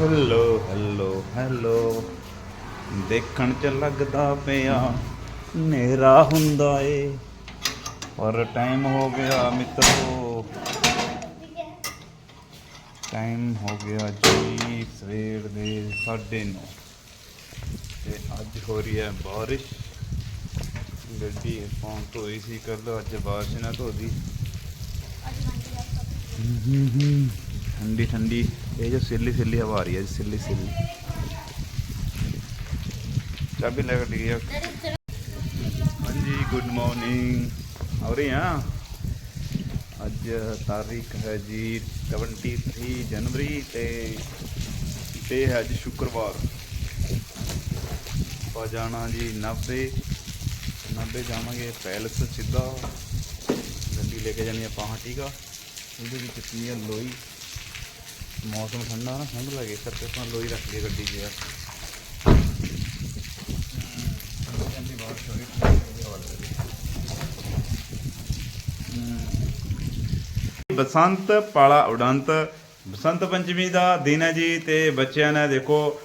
Hello hello hello. ਦੇਖਣ ਚ ਲੱਗਦਾ ਪਿਆ ਹਨੇਰਾ ਹੁੰਦਾ ਏ। ਔਰ ਟਾਈਮ ਹੋ ਗਿਆ ਮਿੱਤਰੋ। ਟਾਈਮ ਹੋ ਗਿਆ ਜੀ ਸਵੇਰ ਦੇ 9:30 ਤੇ ਅੱਜ ਹੋ ਰਹੀ ਹੈ ਬਾਰਿਸ਼। ਗੱਡੀ ਆਪਾਂ ਧੋਈ ਸੀ ਕੱਲ ਅੱਜ ਬਾਰਿਸ਼ ਨਾ ਧੋਦੀ। ਠੰਡੀ ਠੰਡੀ, ਇਹ ਜੋ ਸਿੱਲੀ ਸਿੱਲੀ ਹਵਾ ਆ ਰਹੀ ਹੈ ਜੀ ਸਿੱਲੀ ਸਿੱਲੀ ਚਾਬੀ ਲੈ ਕੇ ਗਿਆ ਹਾਂਜੀ ਗੁੱਡ ਮਾਰਨਿੰਗ ਹੋ ਰਹੀ ਆ। ਅੱਜ ਤਾਰੀਖ ਹੈ ਜੀ 23 ਜਨਵਰੀ ਤੇ ਤੇ ਹੈ ਜੀ ਸ਼ੁੱਕਰਵਾਰ। ਆਪਾਂ ਜਾਣਾ ਜੀ 90 90 ਜਾਵਾਂਗੇ, ਪੈਲਸ ਸਿੱਧਾ। ਗੱਡੀ ਲੈ ਕੇ ਜਾਣੀ ਆਪਾਂ ਹਟੀਗਾ ਉਹਦੇ ਵਿੱਚ ਪੀ ਆ ਲੋਈ ਮੌਸਮ ਠੰਡਾ ਨਾ, ਠੰਡ ਲੱਗੇ ਕਰਕੇ ਆਪਾਂ ਲੋਈ ਰੱਖ ਲਈ ਗੱਡੀ 'ਚ ਯਾਰ। ਕਹਿੰਦੀ ਬਾਰਿਸ਼ ਹੋ ਰਹੀ ਲੱਗ ਰਹੀ ਬਸੰਤ ਪਾਲਾ ਉਡੰਤ, ਬਸੰਤ ਪੰਚਮੀ ਦਾ ਦਿਨ ਹੈ ਜੀ, ਤੇ ਬੱਚਿਆਂ ਨੇ ਦੇਖੋ,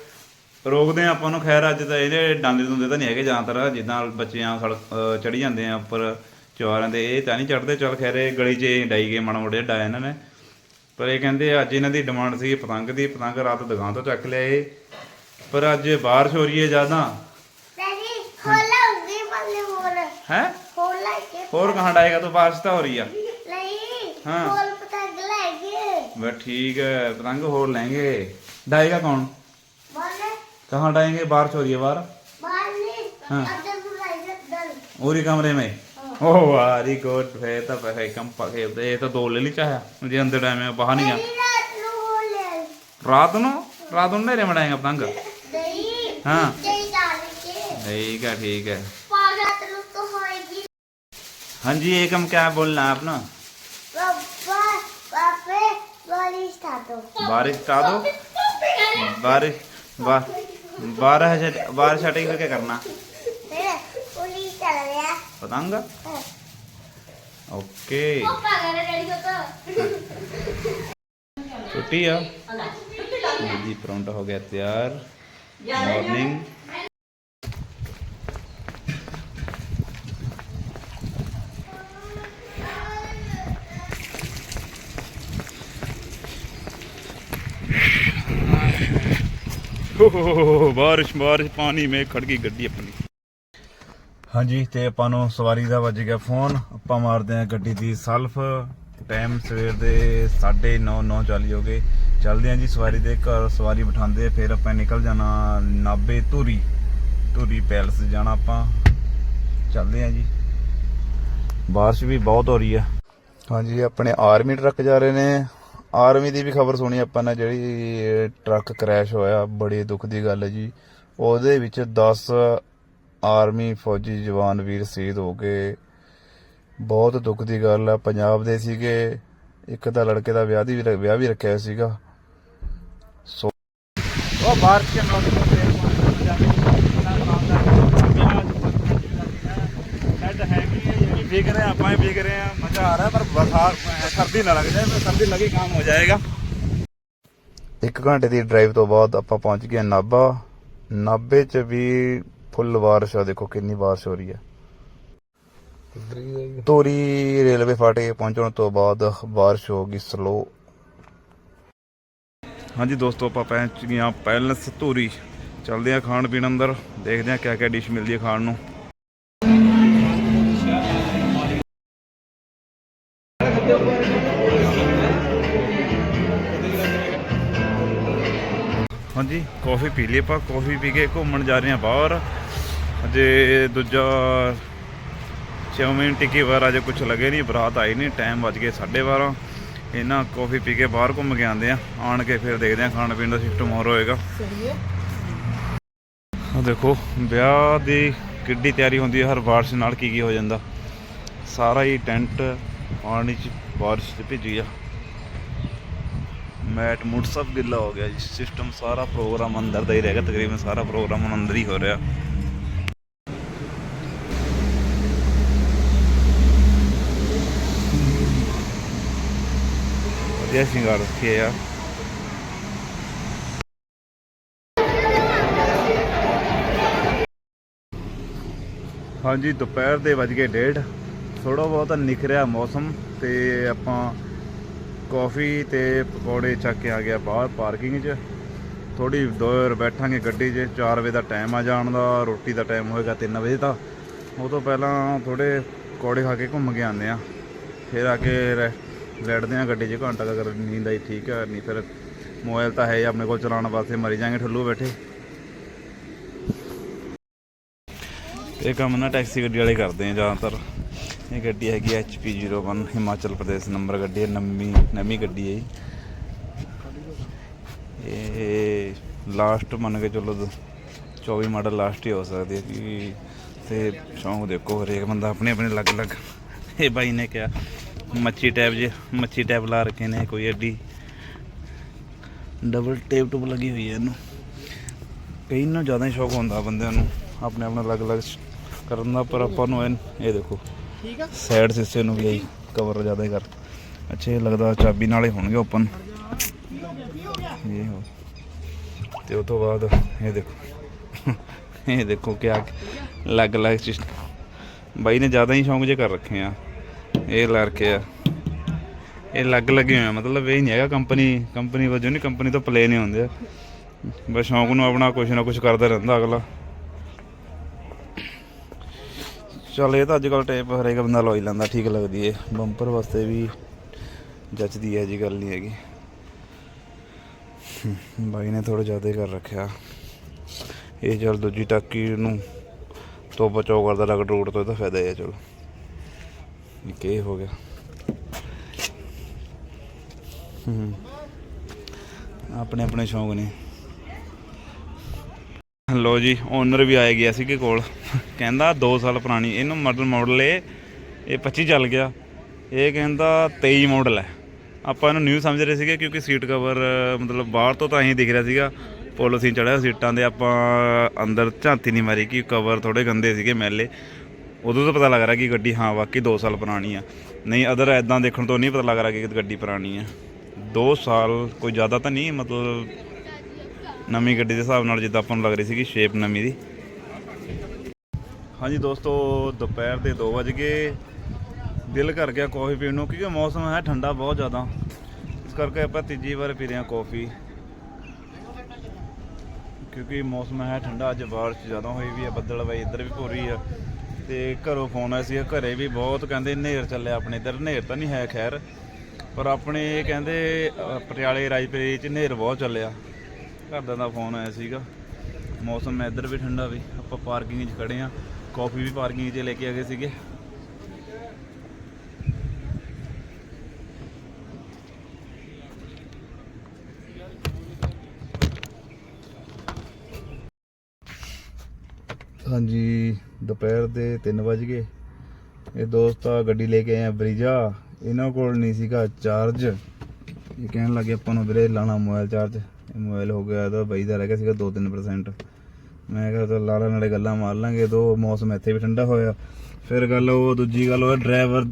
ਰੋਕਦੇ ਆ ਆਪਾਂ ਨੂੰ, ਖੈਰ ਅੱਜ ਤਾਂ ਇਹਦੇ ਡਾਂਡੇ ਦੁੰਦੇ ਤਾਂ ਨਹੀਂ ਹੈਗੇ ਜ਼ਿਆਦਾਤਰ, ਜਿੱਦਾਂ ਬੱਚਿਆਂ ਸੜਕ ਚੜੀ ਜਾਂਦੇ ਆ ਉੱਪਰ ਚਵਾਰਾਂ ਦੇ ਇਹ ਤਾਂ ਨਹੀਂ ਚੜਦੇ ਚੱਲ ਖੈਰ ਗਲੀ 'ਚ ਡਾਈ ਗਏ ਮਾੜਾ ਮੋਟਾ ਡਾਇਆ ਇਹਨਾਂ ਨੇ। ਪਰ ਇਹ ਕਹਿੰਦੇ ਅੱਜ ਇਹਨਾਂ ਦੀ ਡਿਮਾਂਡ ਸੀ ਪਤੰਗ ਦੀ ਪਤੰਗ ਰਾਤ ਦੁਕਾਨ ਤੋਂ ਚੱਕ ਲਿਆ ਇਹ ਪਰ ਅੱਜ ਬਾਰਿਸ਼ ਹੋ ਰਹੀ ਹੈ ਜ਼ਿਆਦਾ ਡੈਡੀ ਹੋਲਾ ਹੁੰਦੀ ਬੱਲੇ ਹੋਰ ਹੈ ਹੋਲਾ ਕੇ ਹੋਰ ਕਹਾਂ ਡਾਏਗਾ ਤੂੰ ਬਾਰਿਸ਼ ਤਾਂ ਹੋ ਰਹੀ ਆ ਨਹੀਂ ਹਾਂ। ਹੋਲ ਪਤੰਗ ਲੈ ਗਏ ਬਸ ਠੀਕ ਹੈ ਪਤੰਗ ਹੋਰ ਲੈਂਗੇ ਡਾਏਗਾ ਕੌਣ ਬੋਲੇ कहाँ डालेंगे बारिश हो रही है बाहर ਬਾਹਰ ਨਹੀਂ ਹਾਂ। ਅੰਦਰ ਨੂੰ ਲੈ ਜਾ ਦਲ और ही कमरे में ओह वेरी गुड है तो है कम पके ये तो दो ले ली चाहे मुझे अंदर टाइम में बाहर नहीं ਮੇਰੀ ਰਾਤ ਨੂੰ ਹੋਲੇ आ रात नो रात ਨੂੰ ਨੇਰੇ ਮੜਾਏਗਾ ਪਤੰਗ ਨਹੀਂ ਹਾਂ। ਤੇ ਡਾਲ ਕੇ ठीक है ठीक है ਪਾਗਤ ਨੂੰ ਤਾਂ ਹੋਏਗੀ हाँ जी एकम क्या बोलना है अपना ਬੱਬਾ ਪਾਪੇ ਵਾਲੀ ਸਟਾਰਟ बारिश हटा दो बारिश बा बारह हट- बारिश हटेगी फिर क्या करना ਤੇ ਪੁਲਿਸ ਚੱਲ ਰਿਹਾ पतंग ओके। छुट्टी जी परौंठा हो गया तैयार। मॉर्निंग बारिश बारिश पानी में खड़की गड्डी अपनी। ਹਾਂਜੀ, ਤੇ ਆਪਾਂ ਨੂੰ ਸਵਾਰੀ ਦਾ ਵੱਜ ਗਿਆ ਫੋਨ। ਆਪਾਂ ਮਾਰਦੇ ਆਂ ਗੱਡੀ ਦੀ ਸਲਫ। ਟਾਈਮ ਸਵੇਰ ਦੇ 9:30 9 ਹੋ ਗਏ। ਚੱਲਦੇ ਆਂ ਜੀ ਸਵਾਰੀ ਦੇ ਘਰ, ਸਵਾਰੀ ਬਿਠਾਉਂਦੇ ਫਿਰ ਆਪਾਂ ਨਿਕਲ ਜਾਣਾ ਨਾਬੇ ਧੂਰੀ। ਧੂਰੀ ਪੈਲਸ ਜਾਣਾ ਆਪਾਂ। ਚੱਲਦੇ ਆਂ ਜੀ। ਬਾਰਿਸ਼ ਵੀ ਬਹੁਤ ਹੋ ਰਹੀ ਆ ਹਾਂਜੀ, ਆਪਣੇ ਆਰਮੀ ਟਰੱਕ ਜਾ ਰਹੇ ਨੇ। ਆਰਮੀ ਦੀ ਵੀ ਖਬਰ ਸੁਣੀ ਆਪਾਂ ਨੇ, ਜਿਹੜੀ ਟਰੱਕ ਕ੍ਰੈਸ਼ ਹੋਇਆ, ਬੜੀ ਦੁੱਖ ਦੀ ਗੱਲ ਹੈ ਜੀ। ਉਹਦੇ ਵਿੱਚ 10 ਆਰਮੀ ਫੌਜੀ ਜਵਾਨ ਵੀਰ ਸ਼ਹੀਦ ਹੋ ਗਏ ਬਹੁਤ ਦੁੱਖ ਦੀ ਗੱਲ ਹੈ ਪੰਜਾਬ ਦੇ ਸੀਗੇ ਇੱਕ ਤਾਂ ਲੜਕੇ ਦਾ ਵਿਆਹ ਦੀ ਵੀ ਵਿਆਹ ਵੀ ਰੱਖਿਆ ਹੋਇਆ ਸੀਗਾ ਸੋ ਉਹ ਬਾਰਿਸ਼ ਕੇ ਮੌਸਮ में तेल पानी जाने शायद है कि ये भी भीग रहे हैं ਆਪਾਂ ਵੀ भीग रहे हैं मजा आ रहा है पर बरसात सर्दी ना लग जाए सर्दी लगी काम हो जाएगा ਇੱਕ ਘੰਟੇ ਦੀ ਡਰਾਈਵ ਤੋਂ ਬਾਅਦ ਆਪਾਂ ਪਹੁੰਚ ਗਏ ਨਾਭਾ ਨਾਭੇ 'ਚ ਵੀ ਫੁੱਲ ਬਾਰਿਸ਼ ਆ ਦੇਖੋ ਕਿੰਨੀ ਬਾਰਿਸ਼ ਹੋ ਰਹੀ ਹੈ। ਤੋਰੀ ਰੇਲਵੇ ਫਾਟੇ ਪਹੁੰਚਣ ਤੋਂ ਬਾਅਦ ਬਾਰਿਸ਼ ਹੋ ਗਈ ਸਲੋ ਹਾਂਜੀ ਦੋਸਤੋ ਆਪਾਂ ਪਹੁੰਚ ਗਏ ਹਾਂ ਪੈਲਸ ਧੂਰੀ। ਚੱਲਦੇ ਆ ਖਾਣ ਪੀਣ ਅੰਦਰ ਦੇਖਦੇ ਆ ਕਿਆ ਕਿਆ ਡਿਸ਼ ਮਿਲਦੀ ਹੈ ਖਾਣ ਨੂੰ। ਹਾਂਜੀ ਕਾਫੀ ਪੀ ਲਈ ਆਪਾਂ ਕਾਫੀ ਪੀ ਕੇ ਘੁੰਮਣ ਜਾ ਰਹੇ ਹਾਂ ਬਾਹਰ। ਅਜੇ ਦੂਜਾ ਚੌਮਿਨ ਟਿੱਕੀ ਵਗੈਰਾ ਅਜੇ ਕੁਝ ਲੱਗੇ ਨਹੀਂ ਬਰਾਤ ਆਈ ਨਹੀਂ ਟਾਈਮ ਵੱਜ ਗਏ 12:30 ਇਹਨਾਂ ਕਾਫੀ ਪੀ ਕੇ ਬਾਹਰ ਘੁੰਮ ਕੇ ਆਉਂਦੇ ਆ ਆਣ ਕੇ ਫਿਰ ਦੇਖਦੇ ਆ ਖਾਣ ਪੀਣ ਦਾ ਸਿਸਟਮ ਹੋਰ ਹੋਏਗਾ। ਆ ਦੇਖੋ ਵਿਆਹ ਦੀ ਕਿੱਡੀ ਤਿਆਰੀ ਹੁੰਦੀ ਹੈ ਹਰ ਬਾਰਿਸ਼ ਨਾਲ ਕੀ ਕੀ ਹੋ ਜਾਂਦਾ। ਸਾਰਾ ਹੀ ਟੈਂਟ ਪਾਣੀ ਚ ਬਾਰਿਸ਼ ਚ ਭਿੱਜ ਗਿਆ ਮੈਟ ਮੁੱਢ ਸਭ ਗਿੱਲਾ ਹੋ ਗਿਆ ਜੀ। ਸਿਸਟਮ ਸਾਰਾ ਪ੍ਰੋਗਰਾਮ ਅੰਦਰ ਦਾ ਹੀ ਰਹਿ ਗਿਆ, ਤਕਰੀਬਨ ਸਾਰਾ ਪ੍ਰੋਗਰਾਮ ਅੰਦਰ ਹੀ ਹੋ ਰਿਹਾ। ਵਧੀਆ ਸ਼ਿੰਗਾਰ ਰੱਖੀ ਆ ਹਾਂਜੀ, ਦੁਪਹਿਰ ਦੇ ਵੱਜ ਗਏ ਡੇਢ। ਥੋੜਾ ਬਹੁਤਾ ਨਿਖਰਿਆ ਮੌਸਮ ਤੇ ਆਪਾਂ ਕਾਫੀ ਤੇ ਪਕੌੜੇ ਚੱਕ ਕੇ ਆ ਗਿਆ ਬਾਹਰ ਪਾਰਕਿੰਗ 'ਚ। ਥੋੜੀ ਦੇਰ ਬੈਠਾਂਗੇ ਗੱਡੀ 'ਚ 4 ਵਜੇ ਦਾ ਟਾਈਮ ਆ ਜਾਣ ਦਾ, ਰੋਟੀ ਦਾ ਟਾਈਮ ਹੋਏਗਾ 3 ਵਜੇ ਦਾ। ਉਹ ਤੋਂ ਪਹਿਲਾਂ ਥੋੜੇ ਪਕੌੜੇ ਖਾ ਕੇ ਘੁੰਮ ਕੇ ਆਉਂਦੇ ਆ ਫਿਰ ਆ ਕੇ ਰੈ- ਲੈਟਦੇ ਆ ਗੱਡੀ 'ਚ, ਘੰਟਾ ਕੁ ਅਗਰ ਨੀਂਦ ਆਈ ਠੀਕ ਹੈ ਨਹੀਂ ਫਿਰ ਮੋਬਾਈਲ ਤਾਂ ਹੈ ਆਪਣੇ ਕੋਲ ਚਲਾਉਣ ਵਾਸਤੇ ਮਰੀ ਜਾਾਂਗੇ ਠੱਲੂ ਬੈਠੇ। ਇਹ ਕੰਮ ਨਾ ਟੈਕਸੀ ਗੱਡੀ ਵਾਲੇ ਕਰਦੇ ਆ ਜ਼ਿਆਦਾਤਰ। ਇਹ ਗੱਡੀ ਹੈਗੀ HP01 ਹਿਮਾਚਲ ਪ੍ਰਦੇਸ਼, ਨੰਬਰ ਗੱਡੀ ਹੈ, ਨਵੀਂ ਨਵੀਂ ਗੱਡੀ ਹੈ ਜੀ। ਇਹ ਲਾਸਟ ਮੰਨ ਕੇ ਚੱਲੋ ਦ- 24 ਮਾਡਲ ਲਾਸਟ ਹੀ ਹੋ ਸਕਦੀ ਹੈ ਕਿ ਤੇ ਸ਼ੌਂਕ ਦੇਖੋ ਹਰੇਕ ਬੰਦਾ ਆਪਣੇ ਆਪਣੇ ਅਲੱਗ-ਅਲੱਗ ਇਹ ਬਾਈ ਨੇ ਕਿਹਾ, ਮੱਛੀ ਟੈਪ ਜੇ, ਮੱਛੀ ਟੈਪ ਲਾ ਰੱਖੇ ਨੇ, ਕੋਈ ਐਡੀ ਡਬਲ ਟੇਪ ਟੂਪ ਲੱਗੀ ਹੋਈ ਹੈ ਇਹਨੂੰ। ਕਈ ਨਾ ਜ਼ਿਆਦਾ ਹੀ ਸ਼ੌਕ ਹੁੰਦਾ ਬੰਦਿਆਂ ਨੂੰ, ਆਪਣੇ ਆਪਣਾ ਅਲੱਗ-ਅਲੱਗ ਕਰਨ ਦਾ, ਪਰ ਆਪਾਂ ਨੂੰ ਇਹ ਦੇਖੋ। ਠੀਕ ਆ? ਸਾਈਡ ਸਿੱਸੇ ਨੂੰ ਵੀ ਆਈ ਕਵਰ ਜ਼ਿਆਦਾ ਕਰ। ਅੱਛਾ, ਇਹ ਲੱਗਦਾ ਚਾਬੀ ਨਾਲ ਹੋਣਗੇ ਓਪਨ ਇਹ ਹੋ। ਤੇ ਉਸ ਤੋਂ ਬਾਅਦ ਇਹ ਦੇਖੋ। ਇਹ ਦੇਖੋ ਕਿਆ ਅਲੱਗ ਅਲੱਗ ਚੀਜ਼। ਬਾਈ ਨੇ ਜ਼ਿਆਦਾ ਹੀ ਸ਼ੌਂਕ ਜੇ ਕਰ ਰੱਖੇ ਆ। ਇਹ ਲਾ ਰੱਖੇ ਆ। ਇਹ ਅਲੱਗ ਲੱਗੇ ਹੋਏ ਮਤਲਬ ਇਹ ਨਹੀਂ ਹੈਗਾ ਕੰਪਨੀ ਕੰਪਨੀ ਵਜੋਂ ਨਹੀਂ ਕੰਪਨੀ ਤੋਂ ਪਲੇ ਨਹੀਂ ਹੁੰਦੇ। ਆ ਬਸ ਸ਼ੌਂਕ ਨੂੰ ਆਪਣਾ ਕੁਛ ਨਾ ਕੁਛ ਕਰਦਾ ਰਹਿੰਦਾ ਅਗਲਾ। ਚੱਲ, ਇਹ ਤਾਂ ਅੱਜ ਕੱਲ ਟੇਪ ਹਰੇਕ ਬੰਦਾ ਲਵਾਈ ਲੈਂਦਾ, ਠੀਕ ਲੱਗਦੀ ਏ। ਬੰਪਰ ਵਾਸਤੇ ਵੀ ਜੱਚਦੀ ਹੈ ਜੀ ਗੱਲ ਨਹੀਂ ਹੈਗੀ। ਬਾਈ ਨੇ ਥੋੜਾ ਜ਼ਿਆਦਾ ਕਰ ਰੱਖਿਆ। ਇਹ ਚੱਲ ਦੂਜੀ ਟਾਕੀ ਨੂੰ ਤੋਂ ਬਚਾਓ ਕਰਦਾ, ਰਗੜ ਰੋਡ ਤੋਂ ਇਹਦਾ ਫਾਇਦਾ ਹੈ ਚਲੋ। ਇੱਕ ਇਹ ਹੋ ਗਿਆ। ਹੂੰ ਆਪਣੇ ਆਪਣੇ ਸ਼ੌਂਕ ਨੇ। ਲੋ ਜੀ ਓਨਰ ਵੀ ਆਏ ਗਿਆ ਸੀ ਕਿ ਕੋਲ। ਕਹਿੰਦਾ 2 ਸਾਲ ਪੁਰਾਣੀ, ਇਹਨੂੰ ਮਾਡਲ ਮਾਡਲ ਏ ਇਹ 25 ਚੱਲ ਗਿਆ। ਇਹ ਕਹਿੰਦਾ 23 ਮਾਡਲ ਹੈ। ਆਪਾਂ ਇਹਨੂੰ ਨਿਊ ਸਮਝ ਰਹੇ ਸੀਗੇ ਕਿਉਂਕਿ ਸੀਟ ਕਵਰ ਮਤਲਬ ਬਾਹਰ ਤੋਂ ਤਾਂ ਐਂ ਦਿਖ ਰਿਹਾ ਸੀਗਾ। ਪੋਲੋਥੀਨ ਚੜਿਆ, ਸੀਟਾਂ ਦੇ ਆਪਾਂ ਅੰਦਰ ਝਾਂਤੀ ਨਹੀਂ ਮਾਰੀ ਕਿ ਕਵਰ ਥੋੜੇ ਗੰਦੇ ਸੀਗੇ ਮੈਲੇ। ਉਦੋਂ ਤਾਂ ਪਤਾ ਲੱਗ ਰਿਹਾ ਕਿ ਗੱਡੀ ਹਾਂ, ਵਾਕਈ 2 ਸਾਲ ਪੁਰਾਣੀ ਆ। ਨਹੀਂ ਅਦਰ ਐਦਾਂ ਦੇਖਣ ਤੋਂ ਨਹੀਂ ਪਤਾ ਲੱਗ ਰਿਹਾ ਕਿ ਗੱਡੀ ਪੁਰਾਣੀ ਆ। 2 ਸਾਲ, ਕੋਈ ਜ਼ਿਆਦਾ ਤਾਂ ਨਹੀਂ, ਮਤਲਬ ਨਵੀਂ ਗੱਡੀ ਦੇ ਹਿਸਾਬ ਨਾਲ ਜਿੱਦਾਂ ਆਪਾਂ ਨੂੰ ਲੱਗ ਰਹੀ ਸੀਗੀ ਸ਼ੇਪ ਨਵੀਂ ਦੀ। ਹਾਂਜੀ ਦੋਸਤੋ, ਦੁਪਹਿਰ ਦੇ 2 ਵਜ ਗਏ। ਦਿਲ ਕਰ ਗਿਆ ਕਾਫੀ ਪੀਣ ਨੂੰ, ਕਿਉਂਕਿ ਮੌਸਮ ਹੈ ਠੰਡਾ ਬਹੁਤ ਜ਼ਿਆਦਾ। ਇਸ ਕਰਕੇ ਆਪਾਂ ਤੀਜੀ ਵਾਰ ਪੀ ਰਹੇ ਹਾਂ ਕਾਫੀ ਕਿਉਂਕਿ ਮੌਸਮ ਹੈ ਠੰਡਾ, ਅੱਜ ਬਾਰਿਸ਼ ਜ਼ਿਆਦਾ ਹੋਈ ਵੀ ਹੈ ਬੱਦਲਵਾਈ ਇੱਧਰ ਵੀ ਪੂਰੀ ਆ। ਤੇ ਘਰੋਂ ਫੋਨ ਆਇਆ ਸੀ ਘਰੇ ਵੀ ਬਹੁਤ, ਕਹਿੰਦੇ ਹਨੇਰ ਚੱਲਿਆ ਆਪਣੇ ਇੱਧਰ ਹਨੇਰ ਤਾਂ ਨਹੀਂ ਹੈ ਖੈਰ। ਪਰ ਆਪਣੇ ਕਹਿੰਦੇ ਪਟਿਆਲੇ, ਰਾਜਪੁਰੇ ਚ ਹਨੇਰ ਬਹੁਤ ਚੱਲਿਆ। ਘਰਦਿਆਂ ਦਾ ਫੋਨ ਆਇਆ ਸੀਗਾ। ਮੌਸਮ ਇੱਧਰ ਵੀ ਠੰਡਾ ਵੀ, ਆਪਾਂ ਪਾਰਕਿੰਗ 'ਚ ਖੜੇ ਆ। ਕਾਫੀ ਵੀ ਪਾਰਕਿੰਗ 'ਚ ਲੈ ਕੇ ਆ ਗਏ ਸੀਗੇ। ਹਾਂਜੀ, ਦੁਪਹਿਰ ਦੇ 3 ਵਜ ਗਏ। ਇਹ ਦੋਸਤ ਆ, ਗੱਡੀ ਲੈ ਕੇ ਆਏ ਆ ਬਰੀਜਾ। ਇਹਨਾਂ ਕੋਲ ਨਹੀਂ ਸੀਗਾ ਚਾਰਜ। ਇਹ ਕਹਿਣ ਲੱਗੇ ਆਪਾਂ ਨੂੰ ਵੀਰੇ ਲਾਣਾ ਮੋਬਾਈਲ ਚਾਰਜ। ਮੋਬਾਈਲ ਹੋ ਗਿਆ ਇਹਦਾ ਬਾਈ ਦਾ ਰਹਿ ਗਿਆ ਸੀਗਾ 2-3% ਮੈਂ ਕਿਹਾ ਤਾਂ ਲਾਲਾ ਨਾਲੇ ਗੱਲਾਂ ਮਾਰ ਲਾਂਗੇ, ਦੋ ਮੌਸਮ ਇੱਥੇ ਵੀ ਠੰਡਾ ਹੋਇਆ। ਫਿਰ ਗੱਲ ਉਹ, ਦੂਜੀ ਗੱਲ ਉਹ ਡਰਾਈਵਰ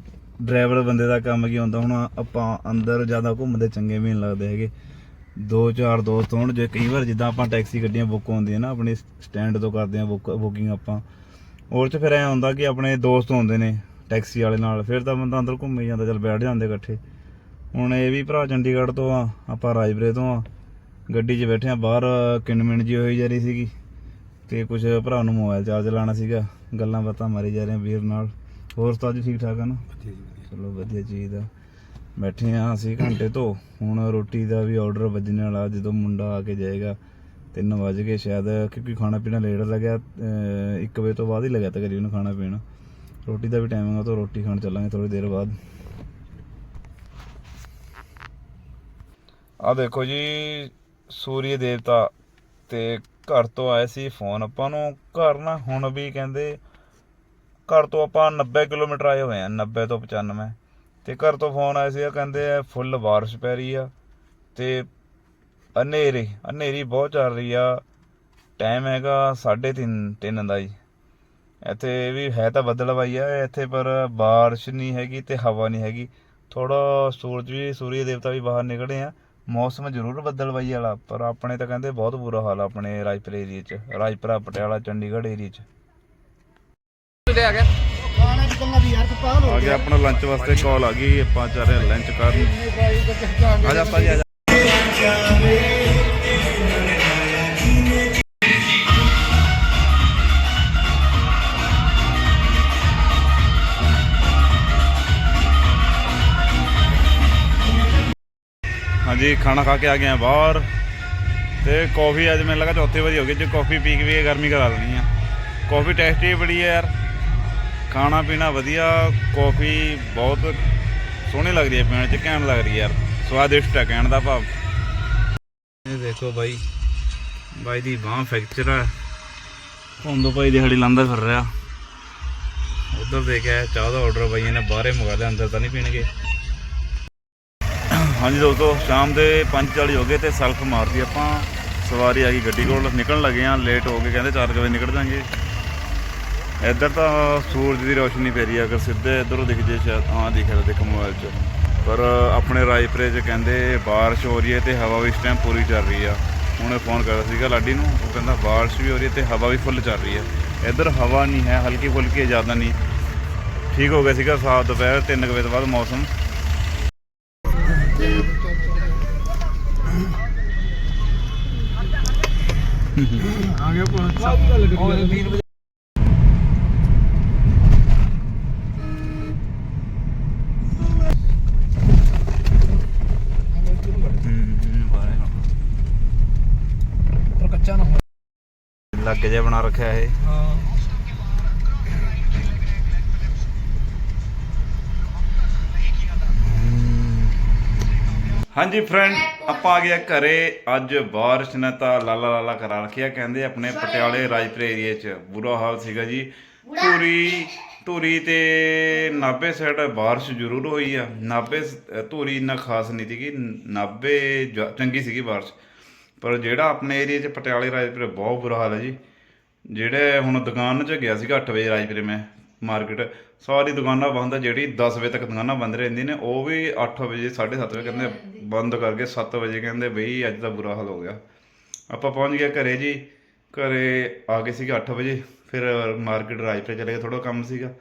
ਡਰਾਈਵਰ ਬੰਦੇ ਦਾ ਕੰਮ ਕੀ ਹੁੰਦਾ? ਹੁਣ ਆਪਾਂ ਅੰਦਰ ਜ਼ਿਆਦਾ ਘੁੰਮਦੇ ਚੰਗੇ ਵੀ ਨਹੀਂ ਲੱਗਦੇ ਹੈਗੇ। ਦੋ ਚਾਰ ਦੋਸਤ ਹੋਣ, ਜੇ ਕਈ ਵਾਰ ਜਿੱਦਾਂ ਆਪਾਂ ਟੈਕਸੀ ਗੱਡੀਆਂ ਬੁੱਕ ਹੁੰਦੀਆਂ ਨਾ, ਆਪਣੇ ਸਟੈਂਡ ਤੋਂ ਕਰਦੇ ਆ ਬੁੱਕ ਬੁਕਿੰਗ ਆਪਾਂ। ਹੋਰ ਚ ਫਿਰ ਐ ਹੁੰਦਾ ਕਿ ਆਪਣੇ ਦੋਸਤ ਹੁੰਦੇ ਨੇ, ਟੈਕਸੀ ਵਾਲੇ ਨਾਲ, ਫਿਰ ਤਾਂ ਬੰਦਾ ਅੰਦਰ ਘੁੰਮੀ ਜਾਂਦਾ, ਚਲ ਬੈਠ ਜਾਂਦੇ ਇਕੱਠੇ। ਹੁਣ ਇਹ ਵੀ ਭਰਾ ਚੰਡੀਗੜ੍ਹ ਤੋਂ ਆ, ਆਪਾਂ ਰਾਜਪੁਰੇ ਤੋਂ ਆ। ਗੱਡੀ 'ਚ ਬੈਠੇ ਆ ਬਾਹਰ ਕਿਣਮਿਣ ਜੀ ਹੋਈ ਜਾ ਰਹੀ ਸੀਗੀ ਤੇ ਕੁਝ ਭਰਾ ਨੂੰ ਮੋਬਾਈਲ ਚਾਰਜ ਲਾਣਾ ਸੀਗਾ ਗੱਲਾਂ ਬਾਤਾਂ ਮਾਰੀ ਜਾ ਰਹੇ ਆ ਵੀਰ ਨਾਲ। ਹੋਰ ਤਾਂ ਜੀ ਠੀਕ ਠਾਕ ਆ ਨਾ? ਚਲੋ ਵਧੀਆ ਚੀਜ਼ ਆ। ਬੈਠੇ ਆ ਅਸੀਂ ਘੰਟੇ ਤੋਂ ਹੁਣ ਰੋਟੀ ਦਾ ਵੀ ਆਰਡਰ ਵੱਜਣ ਵਾਲਾ ਜਦੋਂ ਮੁੰਡਾ ਆ ਕੇ ਜਾਏਗਾ 3 ਵਜ ਗਏ ਸ਼ਾਇਦ ਕਿਉਂਕਿ ਖਾਣਾ ਪੀਣਾ ਲੇਟ ਲੱਗਿਆ 1 ਵਜੇ ਤੋਂ ਬਾਅਦ ਹੀ ਲੱਗਿਆ ਤਕਰੀਬਨ ਖਾਣਾ ਪੀਣਾ। ਰੋਟੀ ਦਾ ਵੀ ਟਾਈਮ ਆ ਤਾਂ ਰੋਟੀ ਖਾਣ ਚੱਲਾਂਗੇ ਥੋੜੀ ਦੇਰ ਬਾਅਦ। ਆ ਦੇਖੋ ਜੀ ਸੂਰਯ ਦੇਵਤਾ ਤੇ ਘਰ ਤੋਂ ਆਏ ਸੀ ਫੋਨ। ਆਪਾਂ ਨੂੰ ਘਰ ਨਾ ਹੁਣ ਵੀ ਕਹਿੰਦੇ ਘਰ ਤੋਂ ਆਪਾਂ 90 ਕਿਲੋਮੀਟਰ ਆਏ ਹੋਏ ਆ 90 ਤੋਂ 95 ਤੇ ਘਰ ਤੋਂ ਫੋਨ ਆਇਆ ਸੀ ਕਹਿੰਦੇ ਆ, ਫੁੱਲ ਬਾਰਿਸ਼ ਪੈ ਰਹੀ ਆ ਤੇ ਹਨੇਰੀ ਹਨੇਰੀ ਬਹੁਤ ਚੱਲ ਰਹੀ ਆ। ਟਾਈਮ ਹੈਗਾ 3:30 ਤਿੰਨ ਦਾ ਜੀ। ਇੱਥੇ ਵੀ ਹੈ ਤਾਂ ਬੱਦਲਵਾਈ ਆ, ਇੱਥੇ ਪਰ ਬਾਰਿਸ਼ ਨਹੀਂ ਹੈਗੀ ਤੇ ਹਵਾ ਨਹੀਂ ਹੈਗੀ। ਥੋੜਾ ਸੂਰਜ ਵੀ ਸੂਰਜ ਦੇਵਤਾ ਵੀ ਬਾਹਰ ਨਿਕਲੇ ਆ। ਮੌਸਮ ਜ਼ਰੂਰ ਬੱਦਲਵਾਈ ਵਾਲਾ, ਪਰ ਆਪਣੇ ਤਾਂ ਕਹਿੰਦੇ ਬਹੁਤ ਬੁਰਾ ਹਾਲ ਆ ਆਪਣੇ ਰਾਜਪੁਰ ਏਰੀਆ 'ਚ ਰਾਜਪੁਰਾ ਪਟਿਆਲਾ, ਚੰਡੀਗੜ੍ਹ ਏਰੀਆ 'ਚ। ਆ ਗਿਆ ਖਾਣਾ ਕਿ ਕੰਨਾ ਵੀ ਯਾਰ ਤੂੰ ਹੋ ਆ ਗਿਆ ਆਪਣਾ ਲੰਚ ਵਾਸਤੇ ਕਾਲ ਆ ਗਈ, ਆਪਾਂ ਚੱਲ ਰਹੇ ਲੰਚ ਕਰਨ। ਆ ਜਾ ਭਾਜੀ ਆ ਜਾ ਹਾਂਜੀ, ਖਾਣਾ ਖਾ ਕੇ ਆ ਗਏ ਆ ਬਾਹਰ। ਤੇ ਕਾਫੀ ਅੱਜ ਮੈਨੂੰ ਲੱਗਾ ਚੌਥੀ ਵਾਰੀ ਹੋ ਗਈ, ਜੇ ਕਾਫੀ ਪੀ ਕੇ ਵੀ ਇਹ ਗਰਮੀ ਕਰਾ ਲੈਣੀ ਆ। ਕਾਫੀ ਟੇਸਟੀ ਬੜੀ ਹੈ ਯਾਰ। ਖਾਣਾ ਪੀਣਾ ਵਧੀਆ ਕਾਫੀ ਬਹੁਤ ਸੋਹਣੀ ਲੱਗਦੀ ਹੈ ਪੀਣ ਚ ਘੈਂਟ ਲੱਗਦੀ ਹੈ ਯਾਰ। ਸਵਾਦਿਸ਼ਟ ਹੈ ਕਹਿਣ ਦਾ ਭਾਵ। ਇਹ ਦੇਖੋ ਬਾਈ ਬਾਈ ਦੀ ਬਾਹ ਫ੍ਰੈਕਚਰ ਹੈ ਹੁੰਦੋ ਭਾਈ ਦਿਹਾੜੀ ਲਾਂਦਾ ਫਿਰ ਰਿਹਾ। ਉਧਰ ਦੇਖਿਆ, ਚਾਹ ਦਾ ਆਰਡਰ ਬਾਈ ਇਹਨੇ ਬਾਹਰੇ ਮੰਗਾ ਲਿਆ, ਅੰਦਰ ਤਾਂ ਨਹੀਂ ਪੀਣਗੇ। ਹਾਂਜੀ ਦੋਸਤੋ, ਸ਼ਾਮ ਦੇ 5:40 ਹੋ ਗਏ ਤੇ ਸੈਲਫ ਮਾਰਦੀ ਆਪਾਂ। ਸਵਾਰੀ ਆ ਗਈ ਗੱਡੀ ਕੋਲ, ਨਿਕਲਣ ਲੱਗੇ ਆ ਲੇਟ ਹੋ ਗਏ, ਕਹਿੰਦੇ 4 ਵਜੇ ਨਿਕਲ ਜਾਾਂਗੇ ਇੱਧਰ ਤਾਂ ਸੂਰਜ ਦੀ ਰੋਸ਼ਨੀ ਪੈ ਰਹੀ ਹੈ ਅਗਰ ਸਿੱਧੇ ਇੱਧਰੋਂ ਦਿਖ ਜੇ ਸ਼ਾਇਦ ਹਾਂ ਦਿਖਿਆ ਤਾਂ ਦੇਖ ਮੋਬਾਈਲ 'ਚ। ਪਰ ਆਪਣੇ ਰਾਏਪੁਰੇ 'ਚ ਕਹਿੰਦੇ ਬਾਰਿਸ਼ ਹੋ ਰਹੀ ਹੈ ਤੇ ਹਵਾ ਵੀ ਇਸ ਟਾਈਮ ਪੂਰੀ ਚੱਲ ਰਹੀ ਆ। ਉਹਨੇ ਫੋਨ ਕਰਿਆ ਸੀਗਾ ਲਾਡੀ ਨੂੰ, ਉਹ ਕਹਿੰਦਾ ਬਾਰਿਸ਼ ਵੀ ਹੋ ਰਹੀ ਹੈ ਤੇ ਹਵਾ ਵੀ ਫੁੱਲ ਚੱਲ ਰਹੀ ਹੈ। ਇੱਧਰ ਹਵਾ ਨਹੀਂ ਹੈ, ਹਲਕੀ ਫੁਲਕੀ ਜ਼ਿਆਦਾ ਨਹੀਂ। ਠੀਕ ਹੋ ਗਿਆ ਸੀਗਾ, ਸਾਫ਼ ਦੁਪਹਿਰ 3 ਵਜੇ ਤੋਂ ਬਾਅਦ ਮੌਸਮ। ਆ ਗਿਆ ਕੋਲ ਸਭ ਗੱਲ ਕਰੀ ਲੱਗ ਜਿਹਾ ਬਣਾ ਰੱਖਿਆ ਇਹ। ਹਾਂ। ਹਾਂਜੀ ਫਰੈਂਡ ਆਪਾਂ ਆ ਗਿਆ ਘਰੇ। ਅੱਜ ਬਾਰਿਸ਼ ਨੇ ਤਾਂ ਲਾਲਾ ਲਾਲਾ ਕਰਾ ਰੱਖਿਆ, ਕਹਿੰਦੇ ਆਪਣੇ ਪਟਿਆਲੇ ਰਾਜਪੁਰ ਏਰੀਆ 'ਚ। ਬੁਰਾ ਹਾਲ ਸੀਗਾ ਜੀ। ਧੂਰੀ ਧੂਰੀ ਤੇ ਨਾਭੇ ਸਾਈਡ ਬਾਰਿਸ਼ ਜ਼ਰੂਰ ਹੋਈ ਆ। ਨਾਭੇ ਧੂਰੀ ਇੰਨਾ ਖਾਸ ਨਹੀਂ ਸੀਗੀ। ਨਾਭੇ ਜ- ਚੰਗੀ ਸੀਗੀ ਬਾਰਿਸ਼। ਪਰ ਜਿਹੜਾ ਆਪਣੇ ਏਰੀਆ 'ਚ ਪਟਿਆਲੇ, ਰਾਜਪੁਰ, ਬਹੁਤ ਬੁਰਾ ਹਾਲ ਹੈ ਜੀ। ਜਿਹੜੇ ਹੁਣ ਦੁਕਾਨ 'ਚ ਗਿਆ ਸੀਗਾ 8 ਵਜੇ ਰਾਜਪੁਰੇ ਮੈਂ, ਮਾਰਕੀਟ, ਸਾਰੀ ਦੁਕਾਨਾਂ ਬੰਦ ਆ। ਜਿਹੜੀ 10 ਵਜੇ ਤੱਕ ਦੁਕਾਨਾਂ ਬੰਦ ਰਹਿੰਦੀਆਂ ਨੇ, ਉਹ ਵੀ 8 ਵਜੇ 7:30 ਵਜੇ ਕਹਿੰਦੇ ਬੰਦ ਕਰਕੇ 7 ਵਜੇ ਕਹਿੰਦੇ ਬਈ ਅੱਜ ਦਾ ਬੁਰਾ ਹਾਲ ਹੋ ਗਿਆ। ਆਪਾਂ ਪਹੁੰਚ ਗਏ ਘਰੇ ਜੀ। ਘਰੇ ਆ ਗਏ ਸੀਗੇ 8 ਵਜੇ। ਫਿਰ ਮਾਰਕੀਟ ਰਾਜਪੁਰੇ ਚਲੇ ਗਏ ਥੋੜਾ ਕੰਮ ਸੀਗਾ।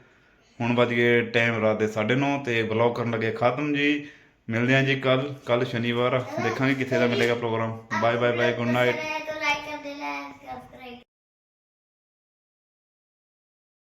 ਹੁਣ ਵੱਜ ਗਏ ਟਾਈਮ ਰਾਤ ਦੇ 9:30 ਤੇ ਵਲੌਗ ਕਰਨ ਲੱਗੇ। ਖਤਮ ਜੀ। ਮਿਲਦੇ ਹਾਂ ਜੀ ਕੱਲ ਕੱਲ ਸ਼ਨੀਵਾਰ ਦੇਖਾਂਗੇ ਕਿੱਥੇ ਦਾ ਮਿਲੇਗਾ programme bye bye bye good night